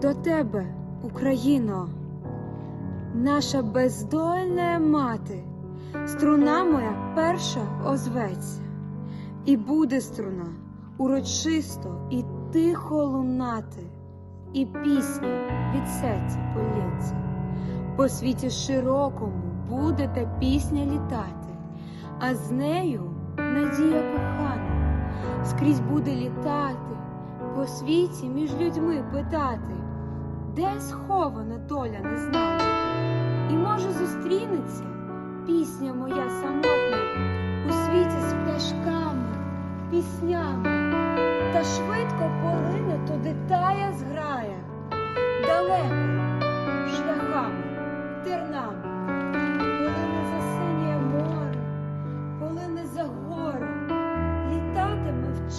тебе, Україно, наша бездольна мати, струна моя перша озветься, і буде струна урочисто і тихо лунати, і пісня від серця полється. По світі широкому буде та пісня літати, а з нею надія кохана. Скрізь буде літати, по світі між людьми питати, де схована доля незнана, і може зустрінеться пісня моя самотна у світі з пташками, піснями, та швидко полине туди тая зграя, далеко шляхами, тернами, коли не засиніє море, коли не за гори, літатиме в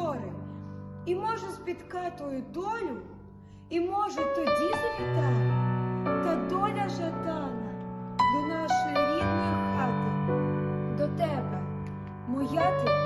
повтори. І може спіткатою долю, і може тоді завітає та доля жадана до нашої рідної хати, до тебе, моя ти.